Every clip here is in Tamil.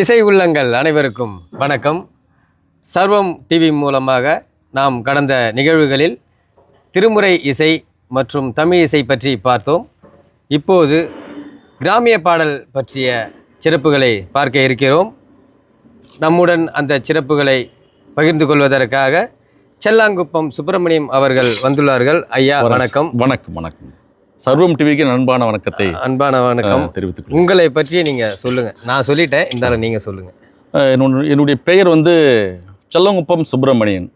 இசை உள்ளங்கள் அனைவருக்கும் வணக்கம். சர்வம் டிவி மூலமாக நாம் கடந்த நிகழ்வுகளில் திருமுறை இசை மற்றும் தமிழ் இசை பற்றி பார்த்தோம். இப்போது கிராமிய பாடல் பற்றிய சிறப்புகளை பார்க்க இருக்கிறோம். நம்முடன் அந்த சிறப்புகளை பகிர்ந்து கொள்வதற்காக செல்லாங்குப்பம் சுப்பிரமணியம் அவர்கள் வந்துள்ளார்கள். ஐயா வணக்கம். வணக்கம். வணக்கம் சர்வம் டிவிக்கு அன்பான வணக்கத்தை அன்பான வணக்கம். தெரிவித்துக். உங்களை பற்றி நீங்கள் சொல்லுங்கள் நான் சொல்லிட்டேன் இருந்தாலும் நீங்கள் சொல்லுங்கள் என்னுடைய பெயர் வந்து செல்லங்குப்பம் சுப்பிரமணியன்.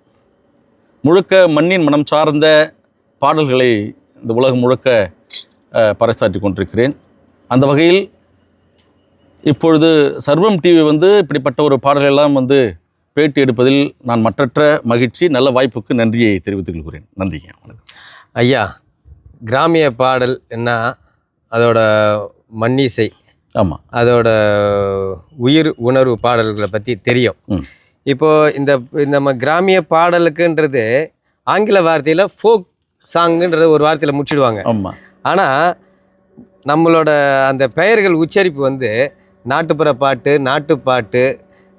முழுக்க மண்ணின் மனம் சார்ந்த பாடல்களை இந்த உலகம் முழுக்க பறைசாற்றி கொண்டிருக்கிறேன். அந்த வகையில் இப்பொழுது சர்வம் டிவி வந்து இப்படிப்பட்ட ஒரு பாடலெல்லாம் வந்து பேட்டி எடுப்பதில் நான் மற்றற்ற மகிழ்ச்சி நல்ல வாய்ப்புக்கு நன்றியை தெரிவித்துக் கொள்கிறேன். நன்றிங்க. ஐயா கிராமிய பாடல் என்ன? அதோட மன்னிசை ஆமாம் அதோட உயிர் உணர்வு பாடல்களை பற்றி தெரியும். ம். இப்போ இந்த நம்ம கிராமிய பாடலுக்குன்றது ஆங்கில வார்த்தையில் ஃபோக் சாங்குன்றது ஒரு வார்த்தையில் முடிச்சிடுவாங்க. ஆமாம் ஆனால் நம்மளோட அந்த பெயர்கள் உச்சரிப்பு வந்து நாட்டுப்புற பாட்டு நாட்டுப்பாட்டு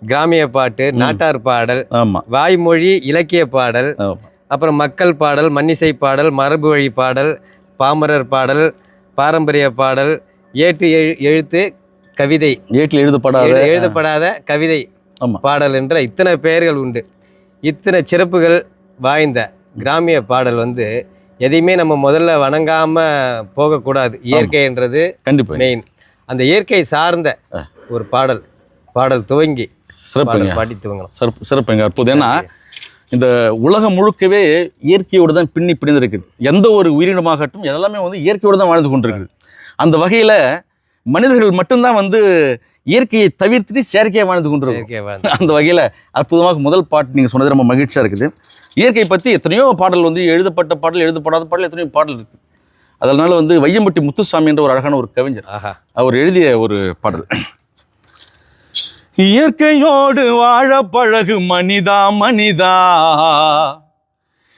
கிராமிய பாட்டு நாட்டார் பாடல் வாய்மொழி இலக்கிய பாடல் அப்புறம் மக்கள் பாடல் மன்னிசை பாடல் மரபு வழி பாடல் பாமரர் பாடல் பாரம்பரிய பாடல் ஏட்டு எழு எழுத்து கவிதை. ஏட்டில் எழுதப்படாத எழு- எழுதப்படாத கவிதை. பாடல் என்ற இத்தனை பெயர்கள் உண்டு. இத்தனை சிறப்புகள் வாய்ந்த கிராமிய பாடல் வந்து எதையுமே நம்ம முதல்ல வணங்காம போகக்கூடாது. இயற்கைன்றது கண்டிப்பாக மெயின் அந்த இயற்கை சார்ந்த ஒரு பாடல். பாடல் துவங்கி சிறப்புங்க. பாடல் பாடி துவங்கலாம். சிறப்பு சிறப்புங்க. அற்புதம். ஏன்னா இந்த உலகம் முழுக்கவே இயற்கையோடு தான் பின்னி பிணைந்திருக்குது எந்த ஒரு உயிரினமாகட்டும் எல்லாமே வந்து இயற்கையோடு தான் வாழ்ந்து கொண்டிருக்குது அந்த வகையில் மனிதர்கள் மட்டும்தான் வந்து இயற்கையை தவிர்த்துட்டு செயற்கையாக வாழ்ந்து கொண்டிருக்கோம். அந்த வகையில் அற்புதமாக முதல் பாட்டு நீங்கள் சொன்னது ரொம்ப மகிழ்ச்சியாக இருக்குது. இயற்கை பற்றி எத்தனையோ பாடல் வந்து எழுதப்பட்ட பாடல் எழுதப்படாத பாடல் எத்தனையோ பாடல் இருக்குது அதனால வந்து வையம்பட்டி முத்துசாமி என்ற ஒரு அழகான ஒரு கவிஞர். அவர் எழுதிய ஒரு பாடல். இயற்கையோடு வாழ பழகு மனிதா மனிதா.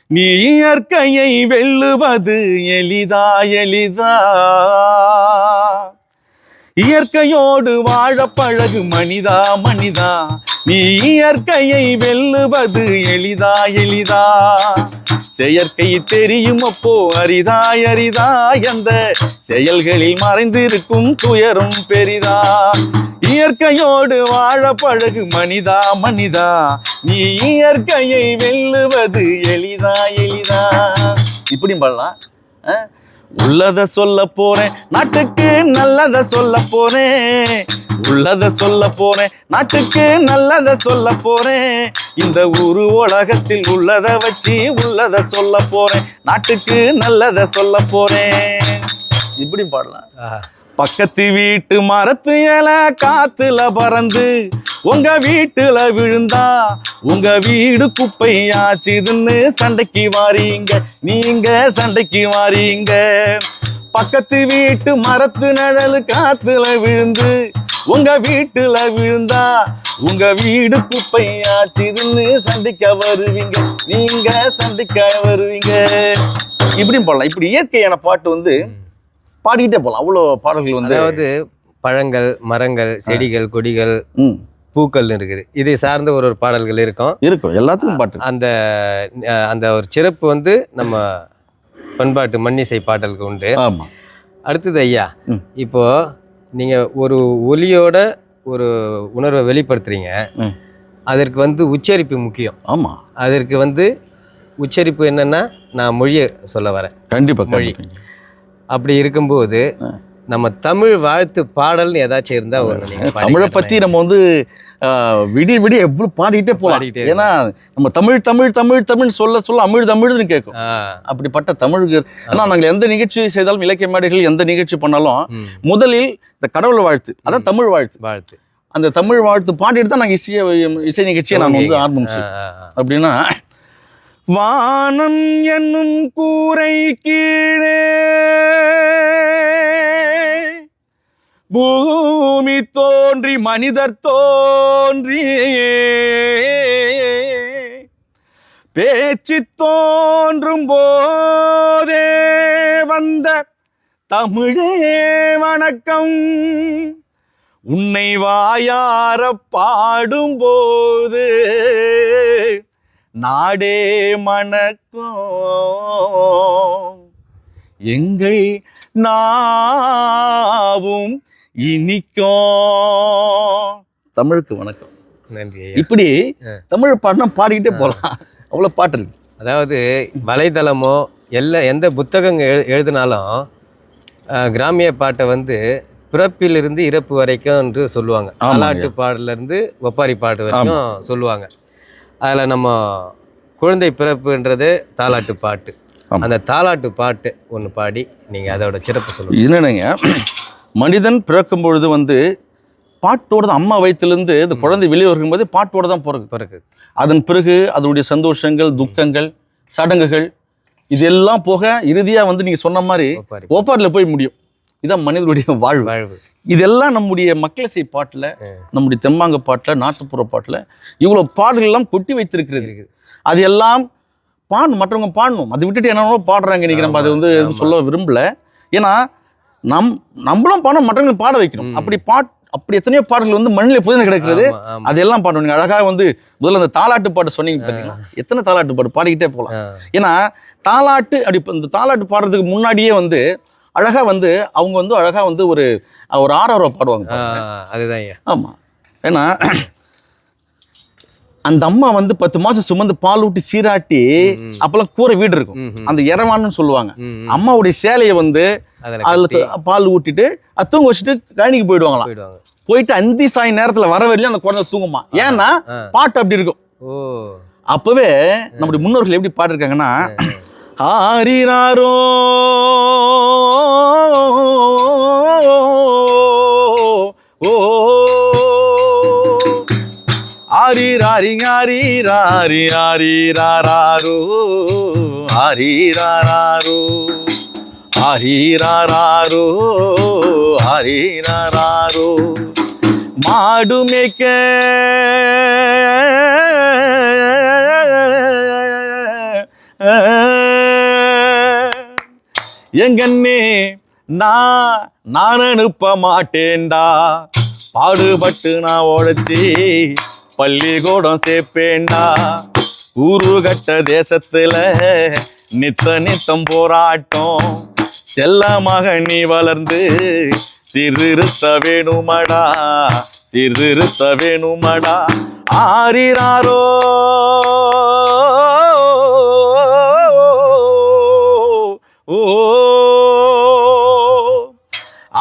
நீ இயற்கையை வெல்லுவது எளிதா எளிதா. இயற்கையோடு வாழ பழகு மனிதா மனிதா. நீ இயற்கையை வெல்லுவது எளிதா எளிதா? செயற்கை தெரியும் அப்போ அரிதா அரிதா? எந்த செயல்களில் மறைந்திருக்கும் துயரும் பெரிதா? இயற்கையோடு வாழ பழகு மனிதா மனிதா? நீ இயற்கையை வெல்லுவது எளிதா எளிதா? இப்படி பண்ணலாம் ஆ? உள்ளத சொல்ல போறேன். நாட்டுக்கு நல்லத சொல்ல போறேன். உள்ளத சொல்ல போறேன். நாட்டுக்கு நல்லத சொல்ல போறேன். இந்த ஊரு உலகத்தில் உள்ளத வச்சு உள்ளத சொல்ல போறேன். நாட்டுக்கு நல்லத சொல்ல போறேன். இப்படி பாடலாம். பக்கத்து வீட்டு மரத்து இலை காத்துல பறந்து உங்க வீட்டுல விழுந்தா உங்க வீடு குப்பையாச்சுதுன்னு சண்டைக்கு வாரீங்க. நீங்க சண்டைக்கு வாரீங்க. பக்கத்து வீட்டு மரத்து நிழல் காத்துல விழுந்து உங்க வீட்டுல விழுந்தா உங்க வீடு குப்பையாச்சுதுன்னு சண்டைக்க வருவீங்க. நீங்க சண்டைக்க வருவீங்க. இப்படியும் போடலாம். இப்படி இயற்கையான பாட்டு வந்து பாடிக்கிட்டே போகலாம். அவ்வளோ பாடல்கள் வந்து அதாவது பழங்கள் மரங்கள் செடிகள் கொடிகள் பூக்கள் இருக்குது. இதை சார்ந்த ஒரு ஒரு பாடல்கள் இருக்கும். இருக்கும். எல்லாத்துக்கும் பாட்டு அந்த அந்த ஒரு சிறப்பு வந்து நம்ம பண்பாட்டு மண்ணிசை பாடலுக்கு உண்டு. ஆமா. அடுத்தது ஐயா. இப்போ நீங்க ஒரு ஒலியோட ஒரு உணர்வை வெளிப்படுத்துறீங்க. அதற்கு வந்து உச்சரிப்பு முக்கியம். ஆமா. அதற்கு வந்து உச்சரிப்பு என்னன்னா நான் மொழியை சொல்ல வரேன். கண்டிப்பா மொழி. அப்படி இருக்கும்போது. நம்ம தமிழ் வாழ்த்து பாடல்னு ஏதாச்சும் இருந்தா ஒரு தமிழை. பத்தி நம்ம வந்து விடிய விடிய எவ்வளவு பாடிக்கிட்டே பாடிக்கிட்டே ஏன்னா நம்ம தமிழ் தமிழ் தமிழ் தமிழ் சொல்ல சொல்ல அமிழ் தமிழ்னு கேட்கும். அப்படிப்பட்ட தமிழுக்கு ஆனா நாங்கள் எந்த நிகழ்ச்சி செய்தாலும் இலக்கிய மேடைகள் எந்த நிகழ்ச்சி பண்ணாலும் முதலில் இந்த கடவுள் வாழ்த்து அதான் தமிழ் வாழ்த்து. வாழ்த்து. அந்த தமிழ் வாழ்த்து பாடிட்டு தான் நாங்கள் இசையை இசை நிகழ்ச்சியை நான் வந்து ஆரம்பிச்சேன் ஆ, ஆ, ஆ. அப்படின்னா வானம் என்னும் கூரை கீழே. பூமி தோன்றி மனிதர் தோன்றி. பேச்சு தோன்றும் போதே வந்த தமிழே வணக்கம். உன்னை வாயார பாடும்போது நாடே மணக்கும். எங்கள் நாவும் இனிக்கும். தமிழுக்கு வணக்கம். நன்றி. இப்படி. தமிழ் பாடினா பாடிக்கிட்டே போகலாம் அவ்வளோ பாட்டு இருக்கு. அதாவது வலைதளமோ எல்லா எந்த புத்தகம் எழு எழுதினாலும் கிராமிய பாட்டை வந்து பிறப்பிலிருந்து இறப்பு வரைக்கும் என்று சொல்லுவாங்க. ஆமாங்க. தாலாட்டு பாடலேருந்து ஒப்பாரி பாட்டு வரைக்கும் சொல்லுவாங்க. அதில் நம்ம குழந்தை பிறப்புன்றது தாலாட்டு பாட்டு. அந்த தாலாட்டு பாட்டு ஒன்று பாடி நீங்கள் அதோட சிறப்பு சொல்லுங்கள் என்னங்க மனிதன் பிறக்கும் பொழுது வந்து பாட்டோட தான் அம்மா வயிற்றுலேருந்து இந்த குழந்தை வெளியே வரும்போது பாட்டோட தான் பிறகு. பிறகு. அதன் பிறகு அதனுடைய சந்தோஷங்கள் துக்கங்கள் சடங்குகள் இதெல்லாம் போக இறுதியாக வந்து நீங்கள் சொன்ன மாதிரி ஓப்பாரில் போய் முடியும். இதான் மனிதனுடைய வாழ்வு. வாழ்வு. இதெல்லாம் நம்முடைய மக்களிசை பாட்டில். நம்முடைய தெம்மாங்க பாட்டில் நாட்டுப்புற பாட்டில் இவ்வளோ பாடல்கள் எல்லாம் கொட்டி வைத்திருக்கிறது. அது எல்லாம் பாடணும் மற்றவங்க பாடணும். அதை விட்டுட்டு என்னென்னமோ பாடுறாங்க இன்னைக்கு நம்ம அதை வந்து சொல்ல விரும்பல. ஏன்னா நம் நம்மளும் பாடணும் மற்றவங்களும் பாட வைக்கணும். அப்படி பாட் அப்படி எத்தனையோ பாடல்கள் வந்து மண்ணில் புதிந்து கிடக்கிறது. அதெல்லாம் பாடணும். நீங்க அழகா வந்து முதல்ல அந்த தாலாட்டு பாட்டு சொன்னீங்க பார்த்தீங்களா எத்தனை தாலாட்டு பாட்டு? பாடிக்கிட்டே போகலாம். ஏன்னா தாலாட்டு அப்படி இந்த தாலாட்டு பாடுறதுக்கு முன்னாடியே வந்து அழகா வந்து அவங்க வந்து அழகா வந்து ஒரு ஒரு ஆறாரம் பாடுவாங்க அதுதான் ஆமா. ஏன்னா அந்த அம்மா வந்து பத்து மாசம் சுமந்து பால் ஊட்டி சீராட்டி. அப்பெல்லாம் கூரை வீடு இருக்கும். அந்த இரவான்னு சொல்லுவாங்க. அம்மாவுடைய சேலையை வந்து அதுல பால் ஊட்டிட்டு அது தூங்க வச்சுட்டு கழனிக்கு போயிடுவாங்களாம். போயிடுவாங்க. போயிட்டு அந்தி சாய் நேரத்துல வர வரையிலும் அந்த குழந்தை தூங்குமா? ஏன்னா. பாட்டு அப்படி இருக்கும். அப்பவே நம்முடைய முன்னோர்கள் எப்படி பாடிருக்காங்கன்னா ஆறினாரோ? ஓ. ஆரிராரி ஆரிராரி ஆரிராரோ ஆரிராரோ ஆரிராரோ ஆரிராரோ மாடு மேய்க்க எங்கண்ணே? நான் நான் அனுப்ப மாட்டேன்டா. பாடுபட்டு நான் உழைச்சி பள்ளிக்கூடம் சேர்ப்பேன்டா. ஊரு கட்ட தேசத்துல நித்த நித்தம் போராட்டம். செல்லமாக நீ வளர்ந்து திருத்த வேணுமடா. திருத்த வேணுமடா. ஆரிராரோ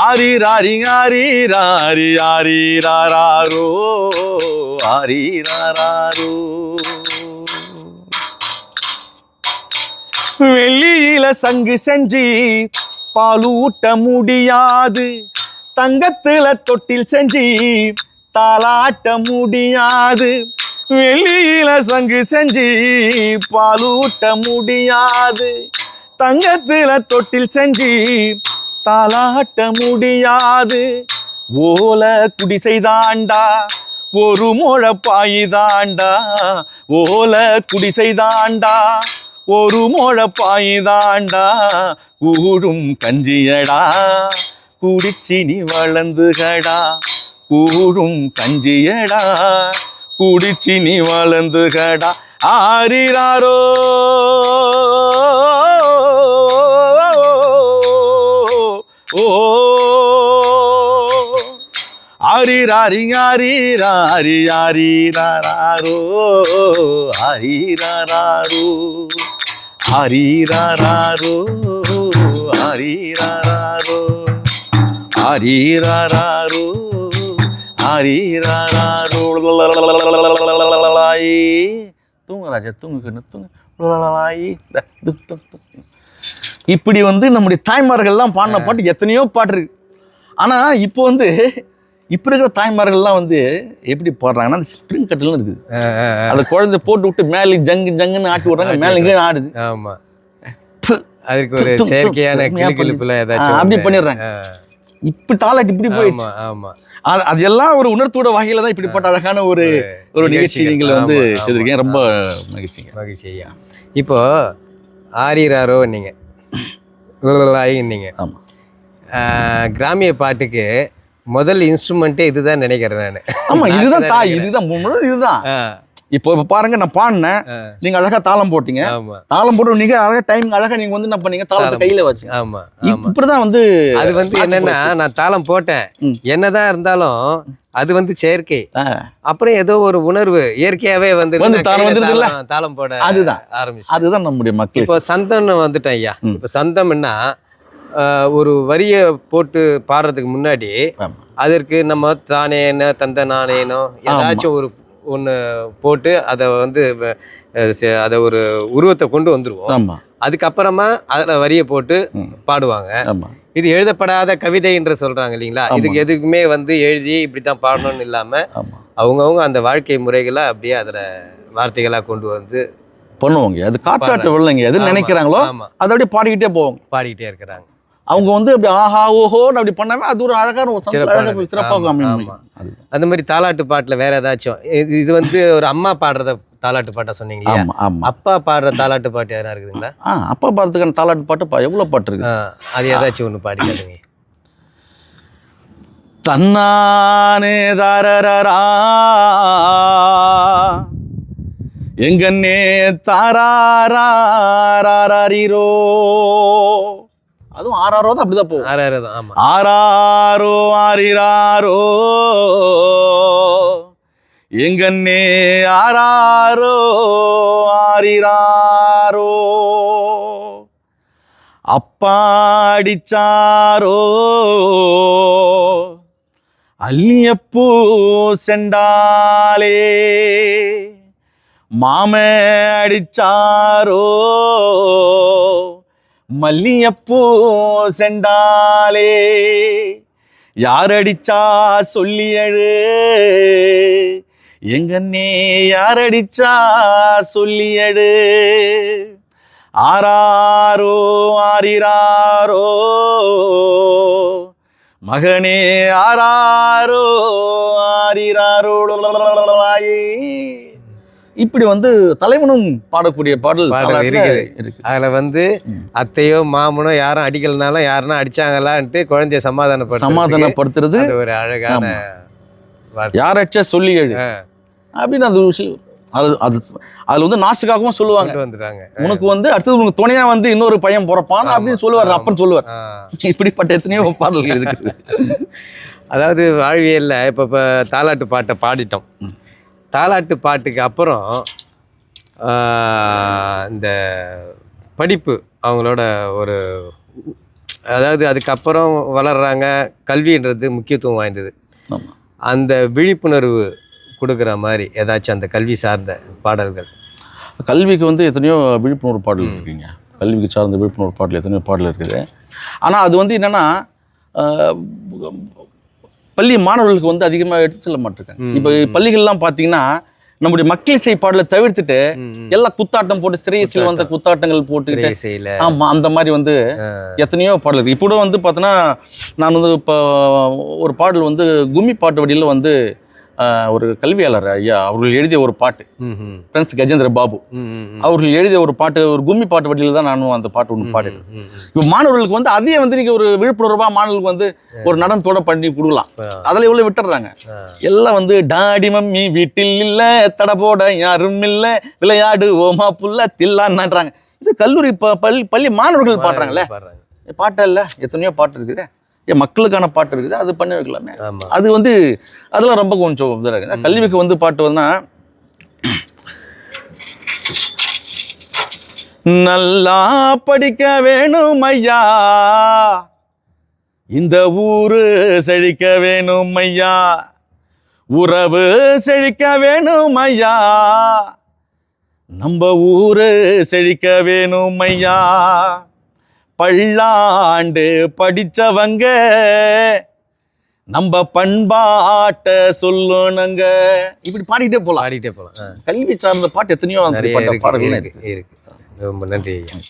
ஆரி ராரி ஆரி ராரி ஆரி ராரோ ஆரி ராரோ வெள்ளியில சங்கு செஞ்சு பாலூட்ட முடியாது. தங்கத்துல தொட்டில் செஞ்சு தாளாட்ட முடியாது. வெள்ளியில சங்கு செஞ்சு பாலூட்ட முடியாது. தங்கத்துல தொட்டில் செஞ்சு பார்த்தால் ஆட்ட முடியாது. ஓல குடிசை தாண்டா ஒரு முழ பாயுதாண்டா ஓல குடிசை தாண்டா ஒரு முழ பாயுதாண்டா கூடும் கஞ்சியடா குடிச்சி நீ வளர்ந்துகடா. கூடும் கஞ்சியடா குடிச்சி நீ வளர்ந்துகடா. ஆரிராரோ ஓ ஆரிராரி ஆரிராரி ஆரிராரோ ஆரிராரோ ஆரிராரோ ஆரிராரோ ஆரிராரோ ஆரிராரோ தூங்க ராஜா தூங்கு கண்ணு தூங்கு லலலலாயி. த, து, இப்படி வந்து நம்முடைய தாய்மார்கள்லாம் பாடின பாட்டு எத்தனையோ பாட்டு இருக்கு. ஆனா இப்போ வந்து இப்போ இருக்கிற தாய்மார்கள்லாம் வந்து எப்படி பாடுறாங்கன்னா அந்த ஸ்ப்ரிங் கட்டிலும் இருக்குது. அந்த குழந்தை போட்டு விட்டு மேலே ஜங்கு ஜங்குன்னு ஆட்டி விடுறாங்க மேலே இங்கே ஆடுது. ஆமா. ப்பு. அதுக்கு ஒரு செயற்கையான அப்படி. பண்ணிடுறாங்க. இப்ப தாலாட்டு இப்படி போயிடுச்சு. ஆமா ஆமா. அது அது எல்லாம் ஒரு உணர்த்தோட வகையில தான் இப்படிப்பட்ட அழகான ஒரு ஒரு நிகழ்ச்சி. நீங்கள் வந்து. செய்திருக்கீங்க ரொம்ப மகிழ்ச்சிங்க. மகிழ்ச்சி ஐயா. இப்போ ஆரிராரோ நீங்க நீங்க ஆமா. கிராமிய பாட்டுக்கு முதல் இன்ஸ்ட்ருமெண்ட்டே இதுதான் நினைக்கிறேன் நான். ஆமா இதுதான் தாய் இதுதான் இதுதான். இப்போ இப்போ பாருங்க நான் பாடினேன். நீங்க அழகா தாளம் போட்டீங்க. தாளம் போட்டு நீங்க அழகா டைம் அழகா நீங்க வந்து என்ன பண்ணீங்க? தாளத்தை. கையில வச்சு ஆமா இப்படிதான் வந்து அது வந்து என்னன்னா நான் தாளம் போட்டேன். என்னதான் இருந்தாலும் அது வந்து செயற்கை. அப்புறம் ஏதோ ஒரு உணர்வு இயற்கையாவே வந்து தாளம் போட அதுதான். ஆரம்பிச்சு அதுதான் நம்முடைய மக்கள். இப்போ சந்தம்னு வந்துட்டேன் ஐயா. இப்போ சந்தம்னா ஒரு வரியை போட்டு பாடுறதுக்கு முன்னாடி. அதற்கு நம்ம தானேனோ தந்த நானேனோ ஏதாச்சும் ஒரு ஒன்று போட்டு அதை வந்து அதை ஒரு உருவத்தை கொண்டு வந்துருவோம். ஆமா. அதுக்கப்புறமா அதில் வரியை போட்டு. பாடுவாங்க. இது எழுதப்படாத கவிதை என்று சொல்றாங்க இல்லைங்களா. இதுக்கு எதுக்குமே வந்து எழுதி இப்படி தான் பாடணும்னு இல்லாம ஆமா. அவங்கவுங்க அந்த வாழ்க்கை முறைகளை அப்படியே அதுல வார்த்தைகளா கொண்டு வந்து பண்ணுவாங்க. அது காட்டாற்ற வெள்ளங்க. எது நினைக்கிறாங்களோ ஆமா. அதை அப்படியே பாடிக்கிட்டே போவாங்க. பாடிக்கிட்டே இருக்கிறாங்க. அவங்க வந்து அப்படி ஆஹா ஓஹோன்னு அப்படி பண்ணாவே அது ஒரு அழகான ஒரு சிறப்பாக ஆமா, அமையும். அந்த மாதிரி தாலாட்டு பாட்டுல வேற ஏதாச்சும் இது வந்து ஒரு அம்மா பாடுறத தாலாட்டு பாட்டா சொன்னீங்க அப்பா பாடுற தாலாட்டு பாட்டு எதனா இருக்குதுங்களா? ஆ அப்பா பாரத்துக்கான தாலாட்டு பாட்டு பா- எவ்வளவு பாட்டு இருக்கு? அது ஏதாச்சும் ஒண்ணு பாடிக்காதுங்க. தன்னானே தாரரரா. எங்கன்னே தாராரோ அதுவும் ஆறாரோ தான் அப்படிதான் போகும். ஆறாயிரம் தான் ஆமா. ஆராரோ ஆரிராரோ எங்கன்னே ஆராரோ ஆரிராரோ அப்பாடிச்சாரோ. அல்லியப்பூ செண்டாலே மாம அடிச்சாரோ. மல்லியப்பூ செண்டாலே யாரடிச்சா சொல்லியழு எங்கன்னே யாரடிச்சா சொல்லியடு ஆறாரோ ஆரிராரோ மகனே ஆறாரோ ஆரிராரோ ஆயி. இப்படி வந்து தலைவனும் பாடக்கூடிய பாடல் இருக்குது. இருக்கு. அதுல வந்து. அத்தையோ மாமனோ யாரும் அடிக்கலனாலும் யாருன்னா அடிச்சாங்களான்ட்டு குழந்தைய சமாதானப்படுத்த சமாதானப்படுத்துறது. ஒரு அழகான. யாரச்ச சொல்லி எழு அப்படின்னு அது விஷயம். அது அது அதுல வந்து நாசுக்காகவும் சொல்லுவாங்க. வந்துட்டாங்க. உனக்கு வந்து அடுத்தது உனக்கு துணையா வந்து இன்னொரு பையன் பிறப்பான் அப்படின்னு சொல்லுவார். அப்பன்னு சொல்லுவார். இப்படிப்பட்ட எத்தனையோ பாடல்கள் இருக்குது. அதாவது வாழ்வியல்ல இப்போ இப்போ தாலாட்டு பாட்டை பாடிட்டோம். தாலாட்டு பாட்டுக்கு அப்புறம் இந்த படிப்பு அவங்களோட ஒரு அதாவது அதுக்கப்புறம் வளர்றாங்க கல்வின்றது முக்கியத்துவம் வாய்ந்தது. அந்த விழிப்புணர்வு கொடுக்குற மாதிரி ஏதாச்சும் அந்த கல்வி சார்ந்த பாடல்கள்? கல்விக்கு வந்து எத்தனையோ விழிப்புணர்வு பாடல் இருக்குங்க. கல்விக்கு சார்ந்த விழிப்புணர்வு பாடல் எத்தனையோ பாடல் இருக்குது. ஆனால் அது வந்து என்னன்னா பள்ளி மாணவர்களுக்கு வந்து அதிகமாக எடுத்து செல்ல மாட்டிருக்காங்க. இப்போ. பள்ளிகள்லாம் பார்த்தீங்கன்னா நம்முடைய மக்கள் இசை பாடலை தவிர்த்துட்டு. எல்லாம் குத்தாட்டம் போட்டு சிறையசில் வந்த குத்தாட்டங்கள் போட்டுக்கிட்டு ஆமா அந்த மாதிரி வந்து எத்தனையோ பாடல் இருக்கு இப்போ கூட வந்து பார்த்தோன்னா நான் வந்து இப்போ ஒரு பாடல் வந்து கும்மி பாட்டு வடியில் வந்து ஒரு கல்வியாளர் ஐயா அவர்கள் எழுதிய ஒரு பாட்டு. ஃப்ரெண்ட்ஸ் கஜேந்திர பாபு. அவர்கள் எழுதிய ஒரு பாட்டு ஒரு கும்மி பாட்டு வடியில் தான் நானும் அந்த பாட்டு ஒன்று பாடினேன். இப்போ மாணவர்களுக்கு வந்து அதையே வந்து நீங்க ஒரு விழிப்புணர்வா மாணவர்களுக்கு வந்து ஒரு நடனத்தோட பண்ணி கொடுக்கலாம். அதில் இவ்வளோ விட்டுறாங்க. எல்லாம் வந்து டாடி மம்மி வீட்டில் இல்ல தட போட யாரும் இல்ல விளையாடு ஓமா புல்ல தில்லான்றாங்க இது கல்லூரி பள்ளி பள்ளி மாணவர்கள் பாடுறாங்கல்ல. பாடுறாங்க. பாட்டு இல்ல எத்தனையோ பாட்டு இருக்குது. மக்களுக்கான பாட்டு இருக்குது. அது பண்ணி வைக்கலாமே அது வந்து அதெல்லாம் ரொம்ப கொஞ்சம் இதாக இருக்குது. கல்விக்கு வந்து பாட்டு வந்து நல்லா படிக்க வேணும் ஐயா. இந்த ஊரு செழிக்க வேணும் ஐயா. உறவு செழிக்க வேணும் ஐயா. நம்ம ஊரு செழிக்க வேணும் ஐயா. பல்லாண்டு படிச்சவங்க. நம்ம பண்பாட்ட சொல்லணுங்க. இப்படி பாடிட்டே போலாம். பாடிட்டே போலாம். ஆ. கல்வி சார்ந்த பாட்டு எத்தனையோ பாடல்கள் இருக்கு. ரொம்ப நன்றி